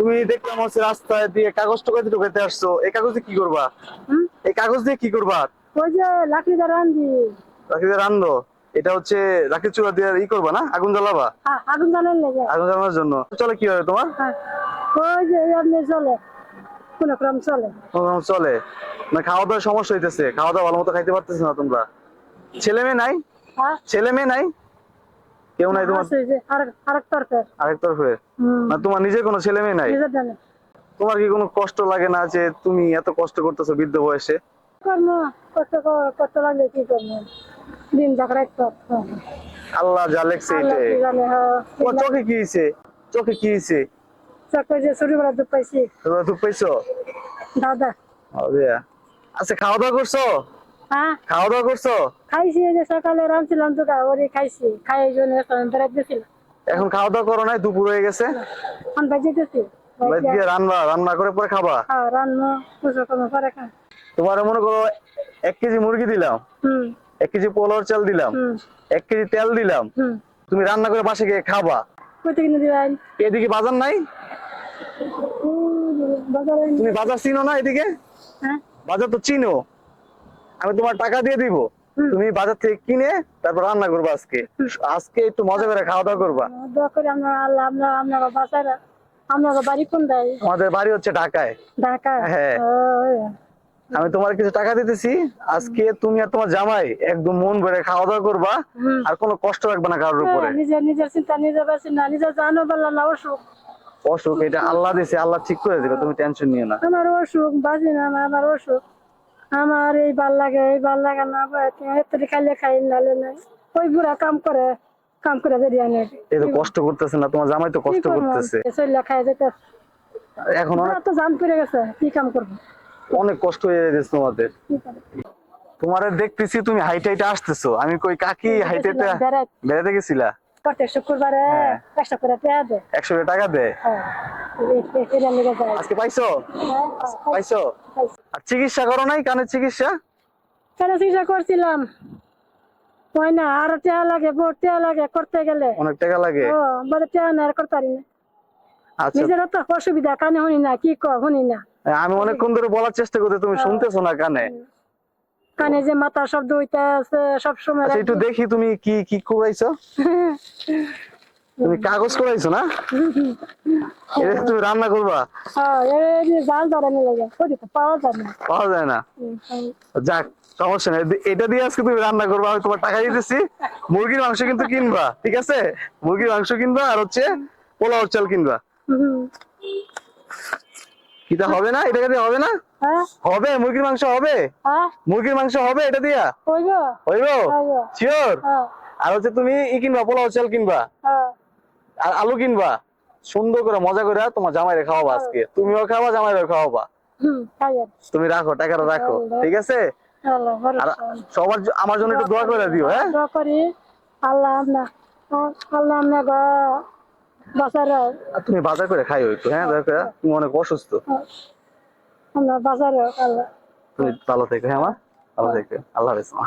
তুমি দেখলাম হচ্ছে রাস্তায় দিয়ে কাগজ টোকাতে টোকাতে আসছো। এই কাগজ দিয়ে কি করবা? এই কাগজ দিয়ে কি করবা? ওই যে লাকড়ি দ্বারা আনবি রাখি দিয়ে রান্ধো? এটা হচ্ছে রাখি চূড়া দিয়ে ই করবা না? আগুন জ্বালাবা? আ- আগুন জ্বালান লেগে। আগুন জ্বালানোর জন্য। চলে কি হয় তোমার? হ্যাঁ। ওই যে এমনি চলে। কোন ক্রম চলে। তোমার চলে। মানে খাওয়া দাওয়ার সমস্যা হইতেছে। খাওয়া দাওয়া ভালো মতো খাইতে পারতেছে না তোমরা। ছেলে মেয়ে নাই? হ্যাঁ। ছেলে মেয়ে নাই? কেউ নাই তোমার? আরেক তরকার আরেক তরফে? হুম। না তোমার নিজের কোনো ছেলে মেয়ে নাই? তোমার কি কোনো কষ্ট লাগে না যে তুমি এত কষ্ট করতেছো বৃদ্ধ বয়সে? কর্ম কষ্ট কষ্ট লাগলে কি করব? দিন যাক রাত আল্লাহ যা লেখছে এটাই। হ্যাঁ। তোমার চোখে কি হয়েছে চোখে কি হয়েছে চক্কর যে ছোটবেলা দুধ পাইছি। দাদা। আচ্ছা খাওয়া দাওয়া করছ? হ্যাঁ খাওয়া দাওয়া করছ? খাইছি যে সকালে রাঁধছিলাম তো ওরে খাইছি। খাই এই জন্য বেড়াতে গেছিলাম এখন খাওয়া দাওয়া করো নাই? দুপুর হয়ে গেছে? আমি বাজে গেছি গিয়ে রান্না রান্না করে পরে খাবা? হ্যাঁ রান্না পুজো করে খাই। তোমার মনে করো এক কেজি মুরগি দিলাম। হুম। এক কেজি পোলাওর চাল দিলাম। হুম। এক কেজি তেল দিলাম। তুমি রান্না করে বাসে গিয়ে খাবা। দিবেন এদিকে বাজার নাই? তুমি বাজার চিনো না এদিকে? হ্যাঁ। বাজার তো চিনো। আমি তোমার টাকা দিয়ে দিব। তুমি বাজার থেকে কিনে তারপর রান্না করবা আজকে। আজকে একটু মজা করে খাওয়া দাওয়া করবা। দোয়া করে আমরা আল্লাহ আমরা আপনার বাসায় আপনার বাড়ি কোন দেয়? আমাদের বাড়ি হচ্ছে ঢাকায়। ঢাকা? হ্যাঁ। আমি তোমার কিছু টাকা দিতেছি। আজকে তুমি আর তোমার জামাই একদম মন ভরে খাওয়া দাওয়া করবা। আর কোনো কষ্ট রাখবে না কারোর উপরে। হ্যাঁ, নিজের নিজের চিন্তা নিজের বাসি না নিজের জানো বললা না অসুখ। অসুখ এটা আল্লাহ দিছে। আল্লাহ ঠিক করে দিবে তুমি টেনশন নিও না। আমার অসুখ বাজি না আমার অসুখ। আমার এই ভালো লাগে এই ভালো লাগে না এত খাইলে খাই নালে নাই ওই বুড়া কাম করে কাম করে বেরিয়ে আনে এই তো কষ্ট করতেছে না তোমার জামাই তো কষ্ট করতেছে চল্লা খাই যেতে এখন অনেক তো জাম করে গেছে কি কাম করব অনেক কষ্ট হয়ে যাচ্ছে তোমাদের তোমারে দেখতেছি তুমি হাইটে হাইটে আসতেছো আমি কই কাকি হাইটে বেড়াতে গেছিলা প্রত্যেক শুক্রবারে হ্যাঁ। কষ্ট করে একশো টাকা দে হ্যাঁ এই- এই- এটা লেগে যায় আজকে পাইছো হ্যাঁ, পাইছো আর চিকিৎসা করো নাই? কানের চিকিৎসা? কেন চিকিৎসা করছিলাম? হয় না আরও টেয়া লাগে বহুত টেয়া লাগে করতে গেলে। অনেক টাকা লাগে? ও বলে টেয়া না আর করতে পারি না। আচ্ছা। নিজের তো অসুবিধা কানে শুনি না কি ক শুনি না। আমি অনেকক্ষণ ধরে বলার চেষ্টা করতে তুমি শুনতেছো না কানে? কানে যে মাথা শব্দ হইতে আছে সব সময় আচ্ছা একটু দেখি তুমি কি কি করাইছো তুমি কাগজ করাইছো না? এটা তুমি রান্না করবা? হ্যাঁ জাল লাগে পাওয়া যায় না। পাওয়া যায় না। যাক সমস্যা নেই। এটা দিয়ে আজকে তুমি রান্না করবা আমি তোমার টাকা দিতেছি মুরগির মাংস কিন্তু কিনবা ঠিক আছে? মুরগির মাংস কিনবা আর হচ্ছে পোলাও চাল কিনবা। কিটা হবে না? এটা দিয়ে হবে না? হ্যাঁ। হবে? মুরগির মাংস হবে? হ্যাঁ। মুরগির মাংস হবে এটা দিয়া? হইব। হইব। শিওর হ্যাঁ। আর হচ্ছে তুমি ই কিনবা পোলাও চাল কিনবা। আর আলু কিনবা। সুন্দর করে মজা করে তোমার জামাইরে খাওয়াবা আজকে। তুমিও খাওয়া জামাইরে খাওয়াবা। তুমি রাখো টাকাটা রাখো ঠিক আছে? আল্লাহ আর সবার আমার জন্য একটু দোয়া করে দিও হ্যাঁ? দোয়া করি। আল্লাহ আপনার আল্লাহ বাসার তুমি বাজার করে খাইও একটু হ্যাঁ? দয়া করে। তুমি অনেক অসুস্থ। আমরা বাজারে আল্লাহ। তুমি ভালো থেকো হ্যাঁ আমার ভালো থেকো। আল্লাহ হাফেজ মা।